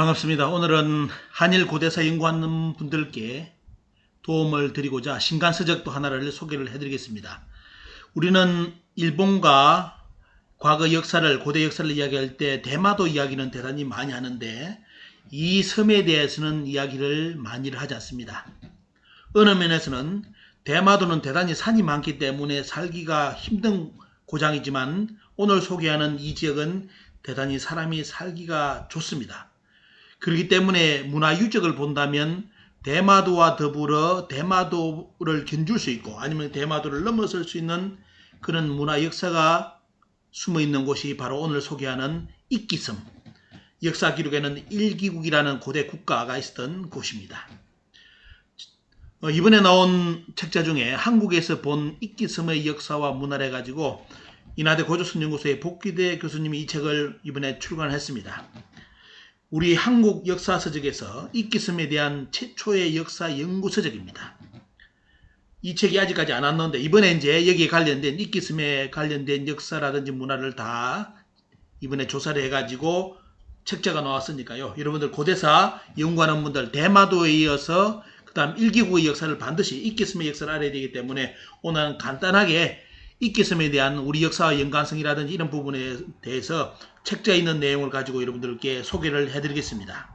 반갑습니다. 오늘은 한일 고대사 연구하는 분들께 도움을 드리고자 신간 서적도 하나를 소개를 해드리겠습니다. 우리는 일본과 과거 역사를 고대 역사를 이야기할 때 대마도 이야기는 대단히 많이 하는데 이 섬에 대해서는 이야기를 많이 하지 않습니다. 어느 면에서는 대마도는 대단히 산이 많기 때문에 살기가 힘든 고장이지만 오늘 소개하는 이 지역은 대단히 사람이 살기가 좋습니다. 그렇기 때문에 문화 유적을 본다면 대마도와 더불어 대마도를 견줄 수 있고 아니면 대마도를 넘어설 수 있는 그런 문화 역사가 숨어 있는 곳이 바로 오늘 소개하는 이끼섬. 역사 기록에는 일기국이라는 고대 국가가 있었던 곳입니다. 어, 이번에 나온 책자 중에 한국에서 본 이끼섬의 역사와 문화를 해가지고 인하대 고조선연구소의 복귀대 교수님이 이 책을 이번에 출간했습니다. 우리 한국 역사서적에서 이끼섬에 대한 최초의 역사 연구서적입니다. 이 책이 아직까지 안 왔는데 이번에 이제 여기에 관련된 이끼섬에 관련된 역사라든지 문화를 다 이번에 조사를 해가지고 책자가 나왔으니까요. 여러분들 고대사 연구하는 분들 대마도에 이어서 그 다음 일기구의 역사를 반드시 이끼섬의 역사를 알아야 되기 때문에 오늘은 간단하게 이끼섬에 대한 우리 역사와 연관성이라든지 이런 부분에 대해서 책자에 있는 내용을 가지고 여러분들께 소개를 해드리겠습니다.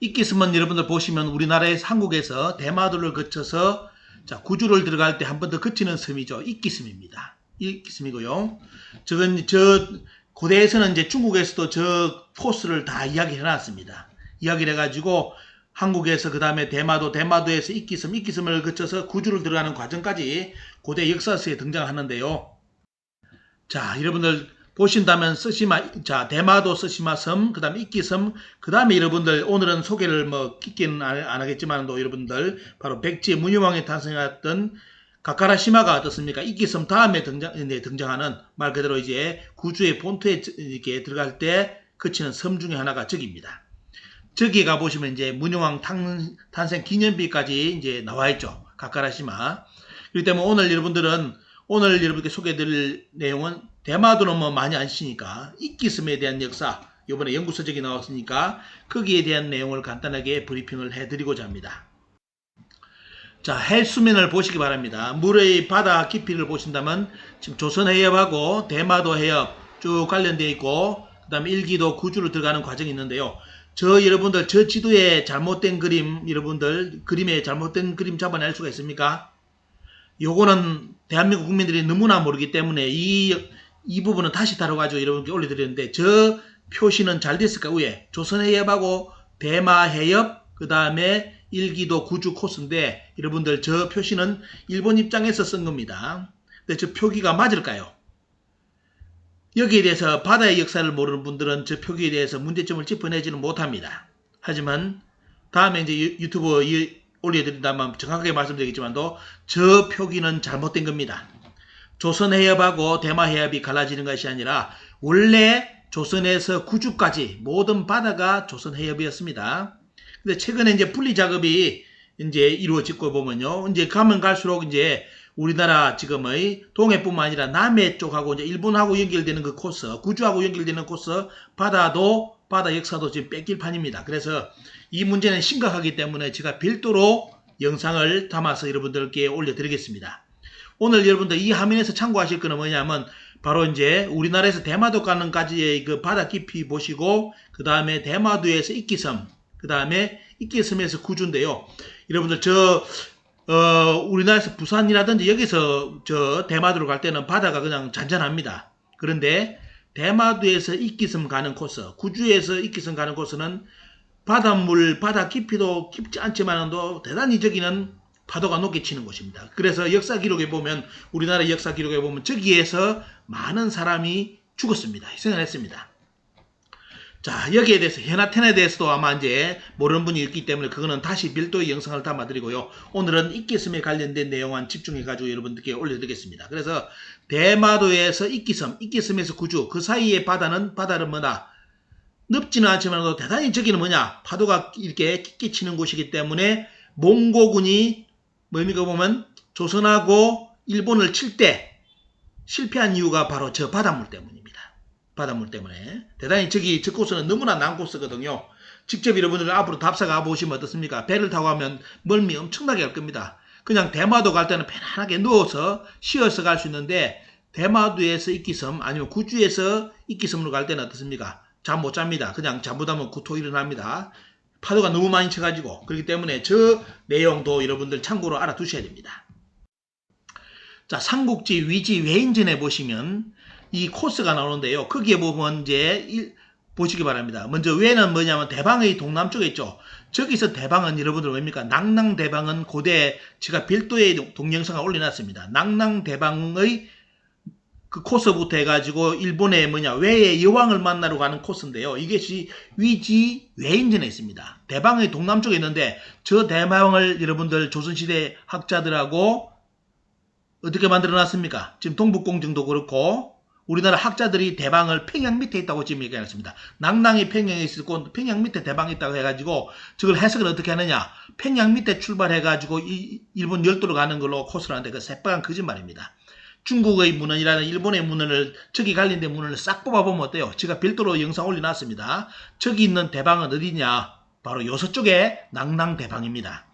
이끼섬은 여러분들 보시면 우리나라에서 한국에서 대마도를 거쳐서 자, 구주를 들어갈 때 한 번 더 거치는 섬이죠. 이끼섬입니다. 이끼섬이고요. 저건 저 고대에서는 이제 중국에서도 저 코스를 다 이야기해 놨습니다. 이야기를 해가지고 한국에서 그 다음에 대마도, 대마도에서 이끼섬, 이끼섬을 거쳐서 구주를 들어가는 과정까지 고대 역사서에 등장하는데요. 자, 여러분들 보신다면 쓰시마, 자, 대마도 쓰시마 섬, 그 다음에 이끼섬, 그 다음에 여러분들 오늘은 소개를 뭐 깊게는 안, 안 하겠지만도 여러분들 바로 백제 문유왕이 탄생했던 가카라시마가 어떻습니까? 이끼섬 다음에 등장, 네, 등장하는 말 그대로 이제 구주의 본토에 이렇게 들어갈 때 그치는 섬 중에 하나가 저기입니다. 저기 가보시면 이제 문유왕 탄, 탄생 기념비까지 이제 나와 있죠. 가카라시마. 그렇기 때문에 오늘 여러분들은 오늘 여러분께 소개해드릴 내용은 대마도는 뭐 많이 아시니까 이끼섬에 대한 역사 이번에 연구서적이 나왔으니까 거기에 대한 내용을 간단하게 브리핑을 해드리고자 합니다. 자, 해수면을 보시기 바랍니다. 물의 바다 깊이를 보신다면 지금 조선 해협하고 대마도 해협 쭉 관련되어 있고 그 다음에 일기도 구주로 들어가는 과정이 있는데요. 저 여러분들 저 지도에 잘못된 그림 여러분들 그림에 잘못된 그림 잡아낼 수가 있습니까? 요거는 대한민국 국민들이 너무나 모르기 때문에 이, 이 부분은 다시 다뤄가지고 여러분께 올려드렸는데 저 표시는 잘 됐을까 위에 조선해협하고 대마해협 그 다음에 일기도 구주 코스인데 여러분들 저 표시는 일본 입장에서 쓴 겁니다. 근데 저 표기가 맞을까요? 여기에 대해서 바다의 역사를 모르는 분들은 저 표기에 대해서 문제점을 짚어내지는 못합니다. 하지만 다음에 이제 유튜브 올려드린다면 정확하게 말씀드리겠지만도 저 표기는 잘못된 겁니다. 조선 해협하고 대마 해협이 갈라지는 것이 아니라 원래 조선에서 구주까지 모든 바다가 조선 해협이었습니다. 근데 최근에 이제 분리 작업이 이제 이루어지고 보면요. 이제 가면 갈수록 이제 우리나라 지금의 동해뿐만 아니라 남해 쪽하고 이제 일본하고 연결되는 그 코스, 구주하고 연결되는 코스, 바다도 바다 역사도 지금 뺏길 판입니다. 그래서 이 문제는 심각하기 때문에 제가 별도로 영상을 담아서 여러분들께 올려드리겠습니다. 오늘 여러분들 이 화면에서 참고하실 거는 뭐냐면 바로 이제 우리나라에서 대마도 가는까지의 그 바다 깊이 보시고 그 다음에 대마도에서 이끼섬 그 다음에 이끼섬에서 구주인데요. 여러분들 저 어, 우리나라에서 부산이라든지 여기서 저 대마도로 갈 때는 바다가 그냥 잔잔합니다. 그런데 대마도에서 이끼섬 가는 코스, 구주에서 이끼섬 가는 코스는 바닷물, 바다 깊이도 깊지 않지만도 대단히 저기는 파도가 높게 치는 곳입니다. 그래서 역사 기록에 보면 우리나라 역사 기록에 보면 저기에서 많은 사람이 죽었습니다. 희생을 했습니다. 자, 여기에 대해서 현아텐에 대해서도 아마 이제 모르는 분이 있기 때문에 그거는 다시 별도의 영상을 담아 드리고요. 오늘은 이끼섬에 관련된 내용만 집중해 가지고 여러분들께 올려 드리겠습니다. 그래서 대마도에서 이끼섬, 이끼섬에서 구주, 그 사이의 바다는 바다는 뭐다? 넓지는 않지만 대단히 저기는 뭐냐? 파도가 이렇게 깊게 치는 곳이기 때문에 몽고군이 뭡니까 보면 조선하고 일본을 칠 때 실패한 이유가 바로 저 바닷물 때문입니다. 바닷물 때문에. 대단히 저기 저 코스는 너무나 난 코스거든요. 직접 여러분들 앞으로 답사 가 보시면 어떻습니까? 배를 타고 가면 멀미 엄청나게 할 겁니다. 그냥 대마도 갈 때는 편안하게 누워서 쉬어서 갈 수 있는데 대마도에서 이기섬 아니면 구주에서 이기섬으로 갈 때는 어떻습니까? 잠 못 잡니다. 그냥 잠못하면 구토 일어납니다. 파도가 너무 많이 쳐가지고 그렇기 때문에 저 내용도 여러분들 참고로 알아두셔야 됩니다. 자 삼국지 위지 외인전에 보시면 이 코스가 나오는데요. 거기에 보면 이제 일- 보시기 바랍니다. 먼저 외는 뭐냐면 대방의 동남쪽에 있죠. 저기서 대방은 여러분들 뭡니까? 낭낭 대방은 고대 제가 별도의 동영상을 올려놨습니다. 낭낭 대방의 그 코스부터 해가지고 일본의 뭐냐 외의 여왕을 만나러 가는 코스인데요. 이것이 위지 외인전에 있습니다. 대방의 동남쪽에 있는데 저 대방을 여러분들 조선시대 학자들하고 어떻게 만들어놨습니까? 지금 동북공정도 그렇고 우리나라 학자들이 대방을 평양 밑에 있다고 지금 얘기했습니다. 낭낭이 평양에 있고 평양 밑에 대방이 있다고 해가지고 저걸 해석을 어떻게 하느냐? 평양 밑에 출발해가지고 이 일본 열도로 가는 걸로 코스를 하는데 그 새빨간 거짓말입니다. 중국의 문헌이라는 일본의 문헌을 저기 갈린데 문헌을 싹 뽑아보면 어때요? 제가 별도로 영상 올려놨습니다. 저기 있는 대방은 어디냐? 바로 요서 쪽에 낭낭 대방입니다.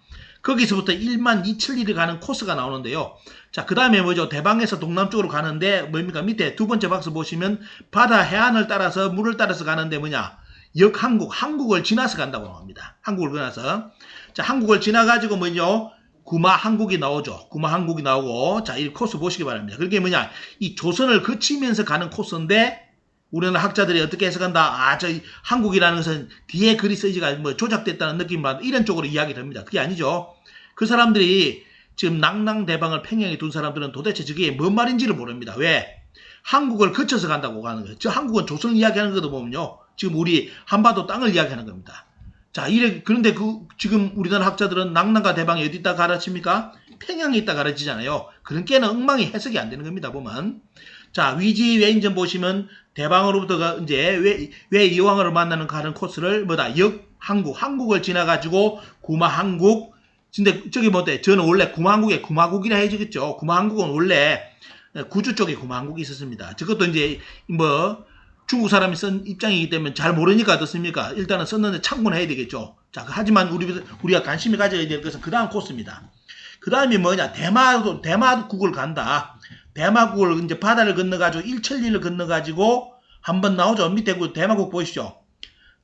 거기서부터 1만 2천리를 가는 코스가 나오는데요. 자, 그 다음에 뭐죠? 대방에서 동남쪽으로 가는데 뭡니까? 밑에 두 번째 박스 보시면 바다 해안을 따라서 물을 따라서 가는데 뭐냐? 역한국, 한국을 지나서 간다고 합니다. 한국을 지나서. 자, 한국을 지나가지고 뭐죠? 구마 한국이 나오죠. 구마 한국이 나오고, 자, 이 코스 보시기 바랍니다. 그게 뭐냐? 이 조선을 거치면서 가는 코스인데, 우리나라 학자들이 어떻게 해석한다? 아, 저 한국이라는 것은 뒤에 글이 쓰지가 뭐 조작됐다는 받는 이런 쪽으로 이야기를 합니다. 그게 아니죠. 그 사람들이 지금 낭낭대방을 평양에 둔 사람들은 도대체 저게 뭔 말인지를 모릅니다. 왜? 한국을 거쳐서 간다고 가는 거예요. 저 한국은 조선을 이야기하는 것도 보면요. 지금 우리 한반도 땅을 이야기하는 겁니다. 자, 이래, 그런데 그, 지금 우리나라 학자들은 낭낭과 대방이 어디 있다 가르칩니까? 평양에 있다 가르치잖아요. 게는 엉망이 해석이 안 되는 겁니다, 보면. 자, 위지 외인전 보시면 대방으로부터가 이제 왜, 왜 이왕을 만나는 가는 코스를 뭐다? 역, 한국, 한국을 지나가지고 구마 한국, 근데 저기 뭐대? 저는 원래 구마한국에 구마국이라 해주겠죠. 구마한국은 원래 구주 쪽에 구마한국이 있었습니다. 저것도 이제 뭐 중국 사람이 쓴 입장이기 때문에 잘 모르니까 어떻습니까? 일단은 썼는데 참고는 해야 되겠죠. 자, 하지만 우리, 우리가 관심이 가져야 될 것은 그 다음 코스입니다. 그 다음이 뭐냐? 대마도, 대마국을 간다. 대마국을 이제 바다를 건너가지고 일천리를 건너가지고 한번 나오죠. 밑에 그 대마국 보이시죠?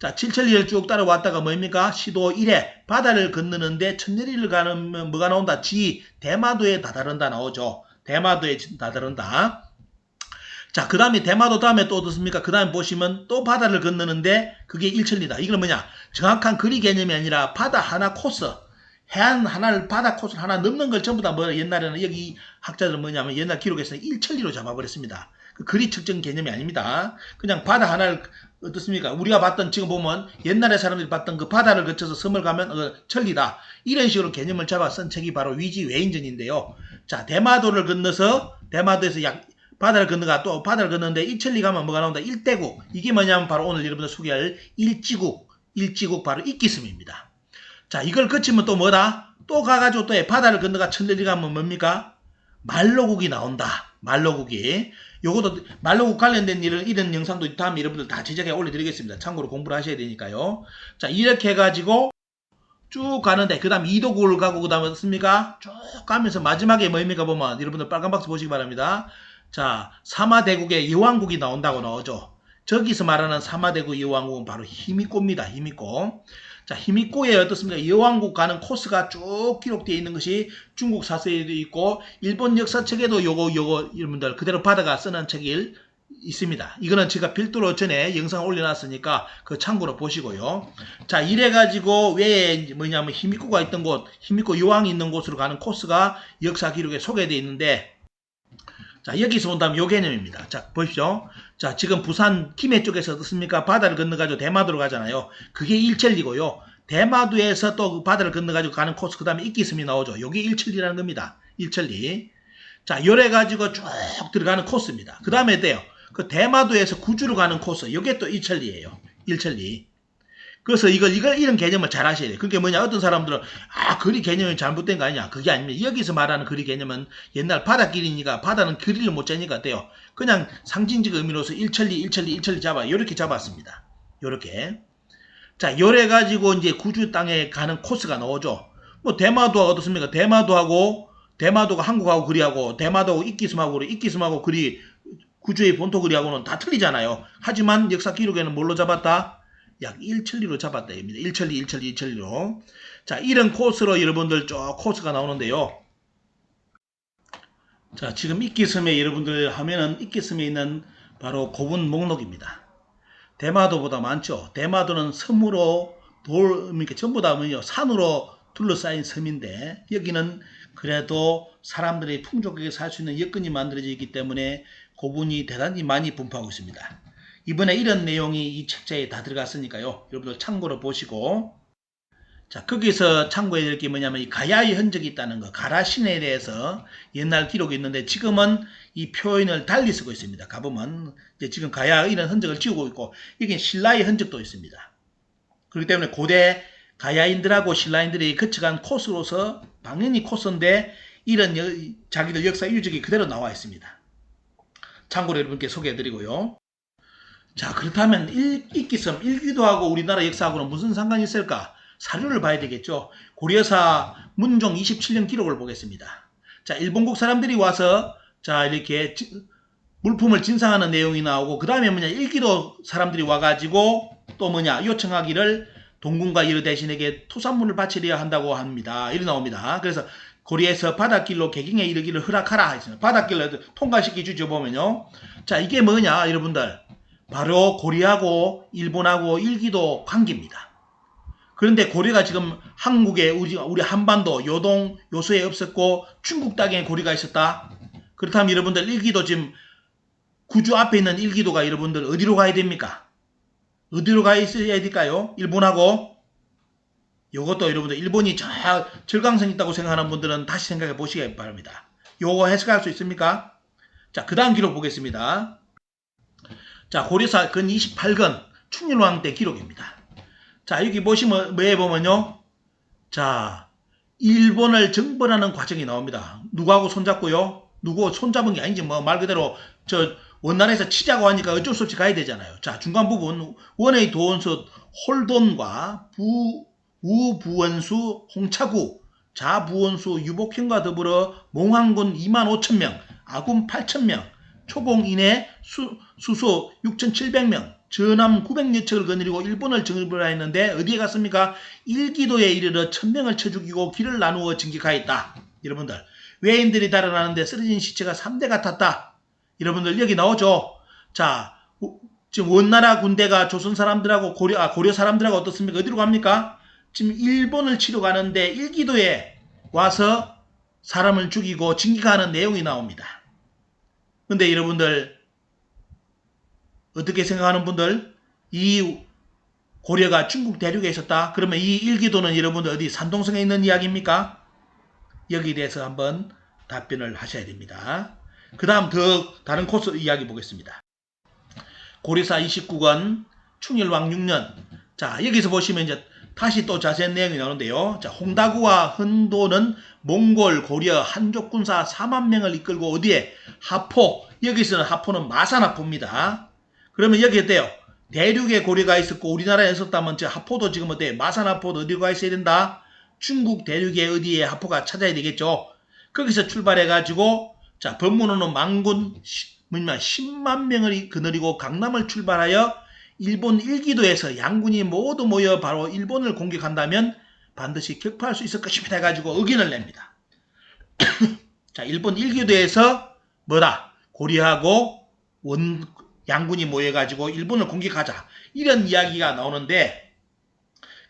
자, 7천리를 쭉 따라왔다가 뭡니까? 시도 1회 바다를 건너는데 천리를 가면 뭐가 나온다? 지 대마도에 다다른다 나오죠. 대마도에 다다른다. 자, 그 다음에 대마도 다음에 또 어떻습니까? 그 다음에 보시면 또 바다를 건너는데 그게 1천리다. 이건 뭐냐? 정확한 거리 개념이 아니라 바다 하나 코스. 해안 하나를 바다 코스를 하나 넘는 걸 전부 다 뭐 옛날에는 여기 학자들은 뭐냐면 옛날 기록에서 1천리로 잡아버렸습니다. 그 거리 측정 개념이 아닙니다. 그냥 바다 하나를 어떻습니까? 우리가 봤던 지금 보면 옛날에 사람들이 봤던 그 바다를 거쳐서 섬을 가면 어, 천리다. 이런 식으로 개념을 잡아 쓴 책이 바로 위지 외인전인데요. 자, 대마도를 건너서 대마도에서 약 바다를 건너가 또 바다를 건너는데 일천리 가면 뭐가 나온다? 일대국. 이게 뭐냐면 바로 오늘 여러분들 소개할 일지국. 일지국 바로 이기섬입니다. 자, 이걸 거치면 또 뭐다? 또 가가지고 또 바다를 건너가 천리 가면 뭡니까? 말로국이 나온다. 말로국이. 요것도 말로국 관련된 이런, 이런 영상도 다음에 여러분들 다 제작해 올려드리겠습니다. 참고로 공부를 하셔야 되니까요. 자, 이렇게 해가지고 쭉 가는데, 그 다음 이도국을 가고, 그 다음에 어떻습니까? 쭉 가면서 마지막에 뭐입니까? 보면 여러분들 빨간 박스 보시기 바랍니다. 자, 사마대국의 여왕국이 나온다고 나오죠. 저기서 말하는 사마대국 여왕국은 바로 히미꼬입니다. 히미꼬. 자, 히미꼬에 어떻습니까? 여왕국 가는 코스가 쭉 기록되어 있는 것이 중국 사서에도 있고 일본 역사책에도 요거 요거 여러분들 그대로 받아가 쓰는 책이 있습니다. 이거는 제가 별도로 전에 영상 올려놨으니까 그 참고로 보시고요. 자, 이래가지고 왜 뭐냐면 히미꼬가 있던 곳, 히미꼬 여왕이 있는 곳으로 가는 코스가 역사 기록에 소개되어 있는데 자, 여기서 온다면 요 개념입니다. 자, 보십시오. 자, 지금 부산 김해 쪽에서 어떻습니까? 바다를 건너가지고 대마도로 가잖아요. 그게 일천리고요. 대마도에서 또그 바다를 건너가지고 가는 코스, 그 다음에 이기섬이 나오죠. 요게 일천리라는 겁니다. 일천리. 자, 요래 가지고 쭉 들어가는 코스입니다. 그 다음에 어때요? 그 대마도에서 구주로 가는 코스, 요게 또 일천리예요. 일천리. 그래서 이걸, 이걸, 이런 개념을 잘 하셔야 돼요. 그게 뭐냐, 어떤 사람들은, 아, 거리 개념이 잘못된 거 아니냐. 그게 아닙니다. 여기서 말하는 거리 개념은 옛날 바닷길이니까 바다는 거리를 못 재니까 돼요. 그냥 상징적 의미로서 1천리, 1천리, 1천리 잡아. 요렇게 잡았습니다. 요렇게. 자, 요래 가지고 이제 구주 땅에 가는 코스가 나오죠. 뭐, 대마도가 어떻습니까? 대마도하고, 대마도가 한국하고 거리하고, 대마도하고 이끼스하고 그리, 이끼스하고 거리, 구주의 본토 거리하고는 다 틀리잖아요. 하지만 역사 기록에는 뭘로 잡았다? 약 1천리로 잡았다. 입니다. 1천리, 1천리, 1천리로. 자, 이런 코스로 여러분들 쭉 코스가 나오는데요. 자, 지금 이끼섬에 여러분들 하면은 이끼섬에 있는 바로 고분 목록입니다. 대마도보다 많죠. 대마도는 섬으로 돌, 이렇게 전부 다 뭐요 산으로 둘러싸인 섬인데 여기는 그래도 사람들이 풍족하게 살 수 있는 여건이 만들어져 있기 때문에 고분이 대단히 많이 분포하고 있습니다. 이번에 이런 내용이 이 책자에 다 들어갔으니까요. 여러분들 참고로 보시고 자 거기서 참고해야 될 게 뭐냐면 이 가야의 흔적이 있다는 거 가라 신에 대해서 옛날 기록이 있는데 지금은 이 표현을 달리 쓰고 있습니다. 가보면 이제 지금 가야 이런 흔적을 지우고 있고 여기 신라의 흔적도 있습니다. 그렇기 때문에 고대 가야인들하고 신라인들이 거쳐간 코스로서 당연히 코스인데 이런 여- 자기들 역사 유적이 그대로 나와 있습니다. 참고로 여러분께 소개해드리고요. 자 그렇다면 일, 이끼섬 일기도 하고 우리나라 역사하고는 무슨 상관이 있을까? 사료를 봐야 되겠죠. 고려사 문종 27년 기록을 보겠습니다. 자 일본국 사람들이 와서 자 이렇게 지- 물품을 진상하는 내용이 나오고 그 다음에 뭐냐 일기도 사람들이 와가지고 또 뭐냐 요청하기를 동군과 이르 대신에게 토산물을 바치려야 한다고 합니다. 이리 나옵니다. 그래서 고리에서 바닷길로 개경에 이르기를 허락하라 하였습니다. 바닷길로 통과시켜 주죠 보면요. 자 이게 뭐냐 여러분들 바로 고리하고 일본하고 일기도 관계입니다. 그런데 고려가 지금 한국에 우리, 한반도 요동 요소에 없었고 중국 땅에 고리가 있었다. 그렇다면 여러분들 일기도 지금 구주 앞에 있는 일기도가 여러분들 어디로 가야 됩니까? 어디로 가 있어야 될까요? 일본하고 요것도 여러분들 일본이 저 절강성 있다고 생각하는 분들은 다시 생각해 보시기 바랍니다. 요거 해석할 수 있습니까? 자, 그 다음 기록 보겠습니다. 자, 고려사 근 28건 충렬왕 때 기록입니다. 자, 여기 보시면, 뭐에 보면요. 자, 일본을 정벌하는 과정이 나옵니다. 누구하고 손잡고요? 누구 손잡은 게 아니지, 뭐, 말 그대로, 저, 원나라에서 치자고 하니까 어쩔 수 없이 가야 되잖아요. 자, 중간 부분, 원의 도원수 홀돈과 부, 우부원수 홍차구, 자부원수 유복현과 더불어 몽황군 2만 5천 명, 아군 8천 명, 초봉인의 수, 수소 6,700명, 전함 900여 척을 거느리고 일본을 정벌하였는데 어디에 갔습니까? 일기도에 이르러 천명을 쳐 죽이고 길을 나누어 진격하였다. 여러분들 외인들이 달아나는데 쓰러진 시체가 3대가 탔다. 여러분들 여기 나오죠. 자 우- 지금 원나라 군대가 조선 사람들하고 고려 아, 고려 사람들하고 어떻습니까? 어디로 갑니까? 지금 일본을 치러 가는데 일기도에 와서 사람을 죽이고 진격하는 내용이 나옵니다. 근데 여러분들 어떻게 생각하는 분들 이 고려가 중국 대륙에 있었다. 그러면 이 일기도는 여러분들 어디 산동성에 있는 이야기입니까? 여기에 대해서 한번 답변을 하셔야 됩니다. 그 다음 더 다른 코스 이야기 보겠습니다. 고려사 29권 충렬왕 6년 자 여기서 보시면 이제 다시 또 자세한 내용이 나오는데요. 자 홍다구와 흔도는 몽골 고려 한족 군사 4만 명을 이끌고 어디에 하포 여기서는 하포는 마산하포입니다. 그러면 여기 어때요? 대륙에 고려가 있었고 우리나라에 있었다면 저 하포도 지금 어때? 마산하포도 어디로 가 있어야 된다? 중국 대륙에 어디에 하포가 찾아야 되겠죠. 거기서 출발해 가지고 자 시- 뭐냐 10만 명을 거느리고 강남을 출발하여 일본 일기도에서 양군이 모두 모여 바로 일본을 공격한다면 반드시 격파할 수 있을 것입니다 해가지고 의견을 냅니다. 자 일본 일기도에서 뭐다 고려하고 원 양군이 모여가지고 일본을 공격하자 이런 이야기가 나오는데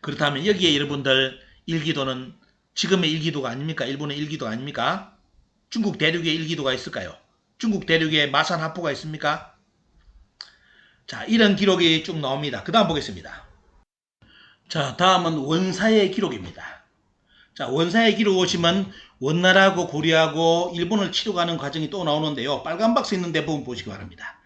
그렇다면 여기에 여러분들 일기도는 지금의 일기도가 아닙니까? 일본의 일기도가 아닙니까? 중국 대륙에 일기도가 있을까요? 중국 대륙에 마산 하포가 있습니까? 자 이런 기록이 쭉 나옵니다. 그 다음 보겠습니다. 자 다음은 원사의 기록입니다. 자 원사의 기록 보시면 원나라하고 고려하고 일본을 치러 가는 과정이 또 나오는데요. 빨간 박스 있는 대부분 보시기 바랍니다.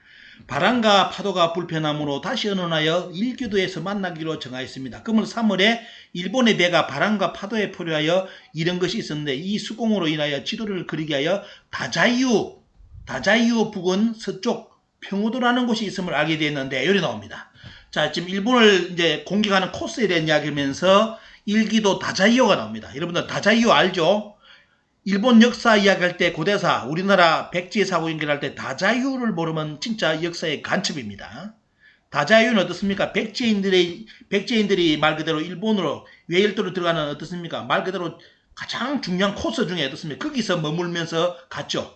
바람과 파도가 불편함으로 다시 언론하여 일교도에서 만나기로 정하였습니다. 그러면 3월에 일본의 배가 바람과 파도에 포류하여 이런 것이 있었는데 이 수공으로 인하여 지도를 그리게 하여 다자이유 다자이유 부근 서쪽 평우도라는 곳이 있음을 알게 되었는데 여기 나옵니다. 자 지금 일본을 이제 공격하는 코스에 대한 이야기하면서 일기도 다자이유가 나옵니다. 여러분들 다자이유 알죠? 일본 역사 이야기할 때 고대사 우리나라 백제 사고 연결할 때 다자유를 모르면 진짜 역사의 간첩입니다. 다자유는 어떻습니까? 백제인들의 백제인들이 말 그대로 일본으로 외일도로 들어가는 어떻습니까? 말 그대로 가장 중요한 코스 중에 어떻습니까? 거기서 머물면서 갔죠.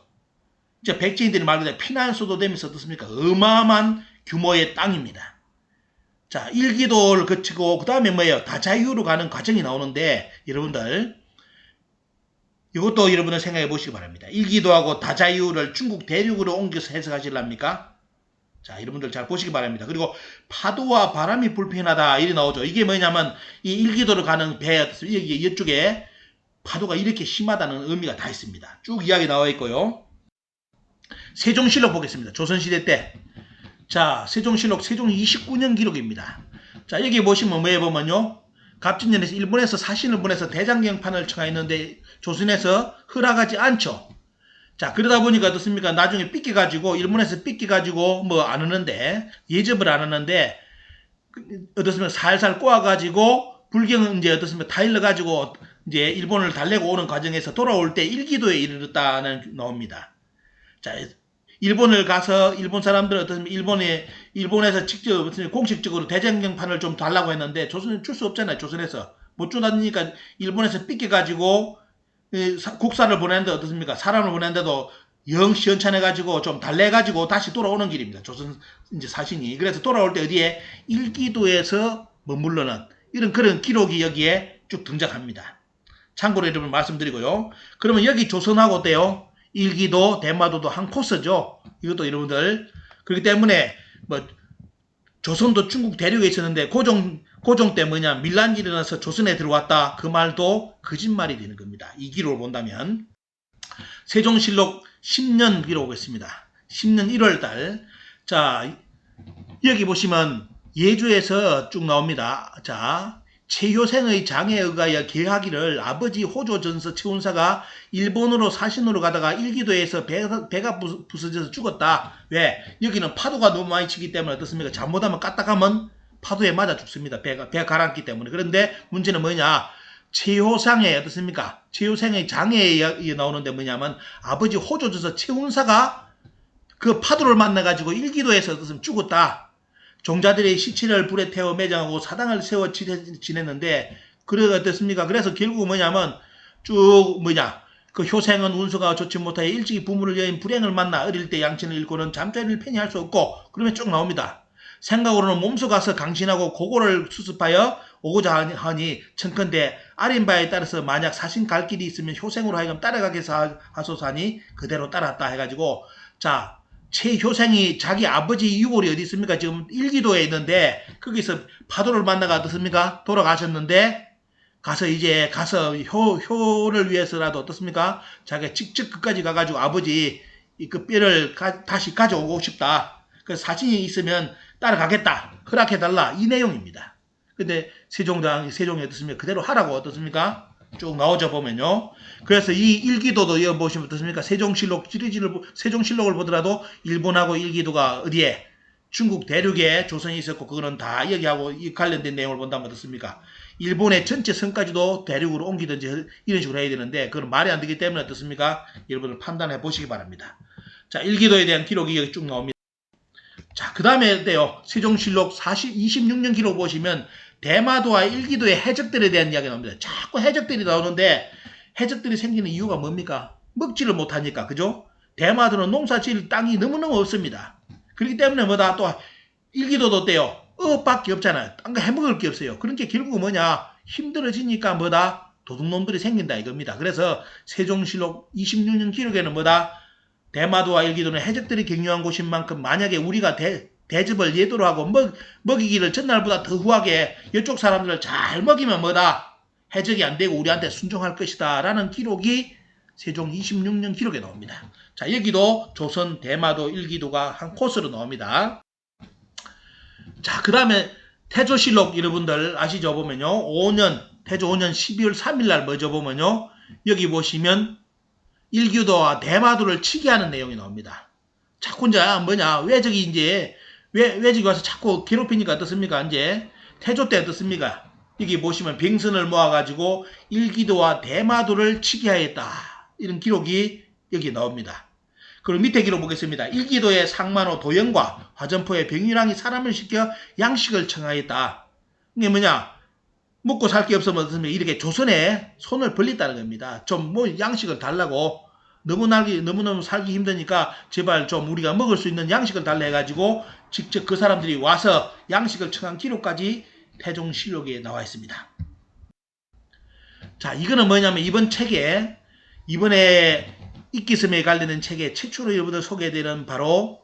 이제 백제인들이 말 그대로 피난소도 되면서 어떻습니까? 어마어마한 규모의 땅입니다. 자, 일기도를 거치고 그 다음에 뭐예요? 다자유로 가는 과정이 나오는데 여러분들 이것도 여러분들 생각해 보시기 바랍니다. 일기도하고 다자유를 중국 대륙으로 옮겨서 해석하실랍니까? 자, 여러분들 잘 보시기 바랍니다. 그리고 파도와 바람이 불편하다 이리 나오죠. 이게 뭐냐면 이 일기도로 가는 배 여기 이쪽에 파도가 이렇게 심하다는 의미가 다 있습니다. 쭉 이야기 나와 있고요. 세종실록 보겠습니다. 조선시대 때. 자, 세종실록 세종 29년 기록입니다. 자, 여기 보시면 뭐에 보면요. 갑진년에서 일본에서 사신을 보내서 대장경판을 청하였는데 조선에서 허락하지 않죠. 자 그러다 보니까 어떻습니까? 나중에 삐껴가지고 일본에서 삐껴가지고 뭐 안 하는데 예접을 안 하는데 어떻습니까? 살살 꼬아가지고 불경은 이제 어떻습니까? 타일러 가지고 이제 일본을 달래고 오는 과정에서 돌아올 때 일기도에 이르렀다는 나옵니다. 자 일본을 가서 일본 사람들은 어떻습니까? 일본에 일본에서 직접? 공식적으로 대장경판을 좀 달라고 했는데 조선은 줄수 없잖아요. 조선에서 못 주다니까 일본에서 삐껴 가지고 국사를 보내는데 어떻습니까? 사람을 보내는데도 영 시원찮아가지고 좀 달래가지고 다시 돌아오는 길입니다. 조선 이제 사신이. 그래서 돌아올 때 어디에 일기도에서 머물러는 이런 그런 기록이 여기에 쭉 등장합니다. 참고로 여러분 말씀드리고요. 그러면 여기 조선하고 어때요? 일기도, 대마도도 한 코스죠. 이것도 여러분들. 그렇기 때문에 뭐 조선도 중국 대륙에 있었는데 고종 고종 때 뭐냐 밀란이 일어나서 조선에 들어왔다 그 말도 거짓말이 되는 겁니다. 이 기록을 본다면 세종실록 10년 기록 있습니다. 10년 1월달 자 여기 보시면 예주에서 쭉 나옵니다. 자 최효생의 장에 의하여 계하기를 아버지 호조전서 최운사가 일본으로 사신으로 가다가 일기도에서 배가, 배가 부서져서 죽었다. 왜? 여기는 파도가 너무 많이 치기 때문에 어떻습니까? 잘못하면 까딱하면 파도에 맞아 죽습니다. 배가, 배가 가라앉기 때문에. 그런데 문제는 뭐냐? 최효상의 어떻습니까? 최효생의 장애에 나오는데 뭐냐면 아버지 호조전서 최운사가 그 파도를 만나가지고 일기도에서 어떻습니까? 죽었다. 종자들의 시체를 불에 태워 매장하고 사당을 세워 지냈는데 그래 어떻습니까? 그래서 결국 뭐냐면 쭉 뭐냐 그 효생은 운수가 좋지 못하여 일찍이 부모를 여인 불행을 만나 어릴 때 양친을 잃고는 잠자리를 편히 할 수 없고 그러면 쭉 나옵니다. 생각으로는 몸소 가서 강신하고 고고를 수습하여 오고자 하니 청컨대 아린 바에 따라서 만약 사신 갈 길이 있으면 효생으로 하여금 따라가게 하소서 하니 그대로 따랐다 해가지고 자 최효생이 자기 아버지 유골이 어디 있습니까? 지금 일기도에 있는데 거기서 파도를 만나가 어떻습니까? 돌아가셨는데 가서 이제 가서 효, 효를 위해서라도 어떻습니까? 자기가 직접 끝까지 가가지고 아버지 그 뼈를 가, 다시 가져오고 싶다. 그 사진이 있으면 따라가겠다. 허락해달라. 이 내용입니다. 근데 세종당, 세종이 어떻습니까? 그대로 하라고 어떻습니까? 쭉 나오자 보면요. 그래서 이 일기도도 이어 보시면 어떻습니까? 세종실록 시리즈를 세종실록을 보더라도 일본하고 일기도가 어디에 중국 대륙에 조선이 있었고 그거는 다 여기하고 이 관련된 내용을 본다면 어떻습니까? 일본의 전체 성까지도 대륙으로 옮기든지 이런 식으로 해야 되는데 그건 말이 안 되기 때문에 어떻습니까? 여러분을 판단해 보시기 바랍니다. 자, 일기도에 대한 기록이 여기 쭉 나옵니다. 자, 그 다음에 때요. 세종실록 40, 26년 기록 보시면 대마도와 일기도의 해적들에 대한 이야기가 나옵니다. 자꾸 해적들이 나오는데 해적들이 생기는 이유가 뭡니까? 먹지를 못하니까, 그죠? 대마도는 농사 지을 땅이 너무너무 없습니다. 그렇기 때문에 뭐다 또 일기도도 어때요? 어밖에 없잖아요. 딴거 해먹을 게 없어요. 그러니까 결국은 뭐냐? 힘들어지니까 뭐다? 도둑놈들이 생긴다 이겁니다. 그래서 세종실록 26년 기록에는 뭐다? 대마도와 일기도는 해적들이 경유한 곳인 만큼 만약에 우리가 대, 대접을 예도로 하고 먹, 먹이기를 전날보다 더 후하게 이쪽 사람들을 잘 먹이면 뭐다? 해적이 안 되고 우리한테 순종할 것이다. 라는 기록이 세종 26년 기록에 나옵니다. 자, 여기도 조선 대마도 일기도가 한 코스로 나옵니다. 자, 그 다음에 태조실록 여러분들 아시죠? 보면요. 5년, 태조 5년 12월 3일 날 먼저 보면요. 여기 보시면 일규도와 대마도를 치게 하는 내용이 나옵니다. 자꾸 이제 뭐냐, 왜 저기 이제, 왜, 왜 저기 와서 자꾸 괴롭히니까 어떻습니까? 이제 태조 때 어떻습니까? 여기 보시면 병선을 모아가지고 일기도와 대마도를 치게 하였다. 이런 기록이 여기 나옵니다. 그리고 밑에 기록 보겠습니다. 일기도의 상만호 도영과 화전포의 병유랑이 사람을 시켜 양식을 청하였다. 이게 뭐냐? 먹고 살 게 없으면 어떻습니까? 이렇게 조선에 손을 벌렸다는 겁니다. 좀 뭐 양식을 달라고 너무 날기 너무너무 살기 힘드니까 제발 좀 우리가 먹을 수 있는 양식을 달라 해가지고 직접 그 사람들이 와서 양식을 청한 기록까지 태종실록에 나와 있습니다. 자, 이거는 뭐냐면 이번 책에 이번에 이기섬에 관련된 책에 최초로 여러분들 소개되는 바로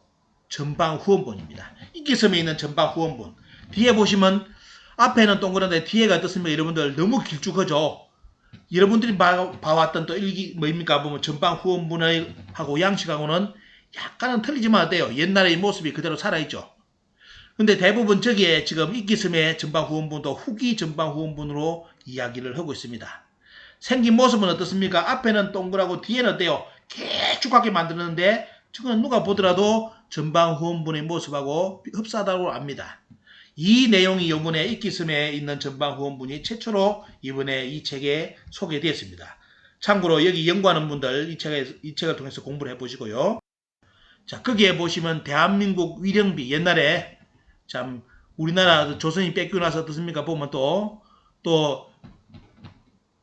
전방 후원본입니다. 이기섬에 있는 전방 후원본. 뒤에 보시면 앞에는 동그란데 뒤에가 어떻습니까? 여러분들 너무 길쭉하죠? 여러분들이 봐, 봐왔던 또 일기 뭐입니까? 보면 전방 후원본을 하고 양식하고는 약간은 틀리지만 어때요? 옛날의 모습이 그대로 살아있죠. 근데 대부분 저기에 지금 이기섬의 전방 후원본도 후기 전방 후원본으로 이야기를 하고 있습니다. 생긴 모습은 어떻습니까? 앞에는 동그랗고 뒤에는 어때요? 길쭉하게 만드는데 지금 누가 보더라도 전방 후원본의 모습하고 흡사하다고 압니다. 이 내용이 요번에 이기섬에 있는 전방 후원분이 최초로 이번에 이 책에 소개되었습니다. 참고로 여기 연구하는 분들 이 책에 이 책을 통해서 공부를 해보시고요. 자 거기에 보시면 대한민국 위령비 옛날에 참 우리나라 조선이 뺏기고 나서 어떻습니까? 보면 또 또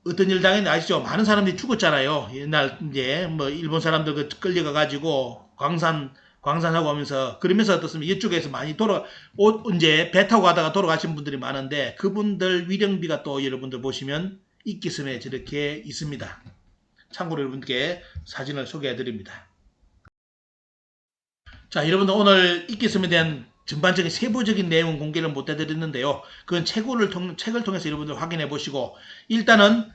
어떤 일 당했는지 아시죠? 많은 사람들이 죽었잖아요. 옛날 이제 뭐 일본 사람들 그 끌려가 가지고 광산 광산하고 하면서 그러면서 어떻습니까? 이쪽에서 많이 돌아 오, 이제 배 타고 가다가 돌아가신 분들이 많은데 그분들 위령비가 또 여러분들 보시면 이기섬에 저렇게 있습니다. 참고로 여러분께 사진을 소개해 드립니다. 자, 여러분들 오늘 이기섬에 대한 전반적인 세부적인 내용 공개를 못 해드렸는데요. 그건 책을 통해서 여러분들 확인해 보시고 일단은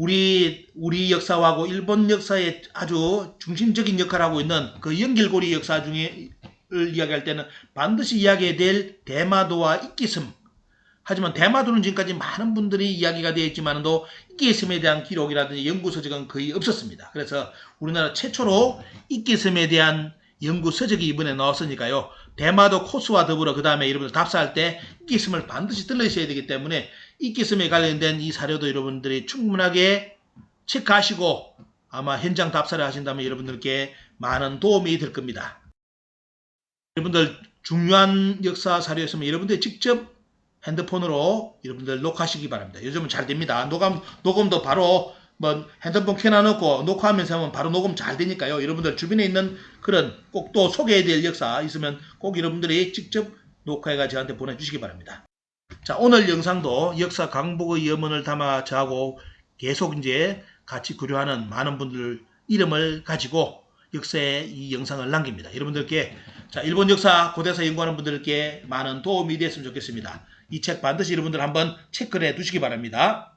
우리 우리 역사하고 일본 역사의 아주 중심적인 역할을 하고 있는 그 연결고리 역사 중에 을 이야기할 때는 반드시 이야기해야 될 대마도와 이기섬. 하지만 대마도는 지금까지 많은 분들이 이야기가 되어 있지만도 이기섬에 대한 기록이라든지 연구 서적은 거의 없었습니다. 그래서 우리나라 최초로 이기섬에 대한 연구 서적이 이번에 나왔으니까요. 대마도 코스와 더불어 그 다음에 여러분들 답사할 때 이기섬을 반드시 들러셔야 되기 때문에 이기섬에 관련된 이 사료도 여러분들이 충분하게 체크하시고 아마 현장 답사를 하신다면 여러분들께 많은 도움이 될 겁니다. 여러분들 중요한 역사 사료였으면 여러분들이 직접 핸드폰으로 여러분들 녹화하시기 바랍니다. 요즘은 잘 됩니다. 녹음, 녹음도 바로 뭐 핸드폰 켜놔놓고 녹화하면서 하면 바로 녹음 잘 되니까요. 여러분들 주변에 있는 그런 꼭 또 소개해야 될 역사 있으면 꼭 여러분들이 직접 녹화해가 저한테 보내주시기 바랍니다. 자, 오늘 영상도 역사 강복의 염원을 담아 저하고 계속 이제 같이 구려하는 많은 분들 이름을 가지고 역사에 이 영상을 남깁니다. 여러분들께 자, 일본 역사 고대사 연구하는 분들께 많은 도움이 됐으면 좋겠습니다. 이 책 반드시 여러분들 한번 체크를 해 두시기 바랍니다.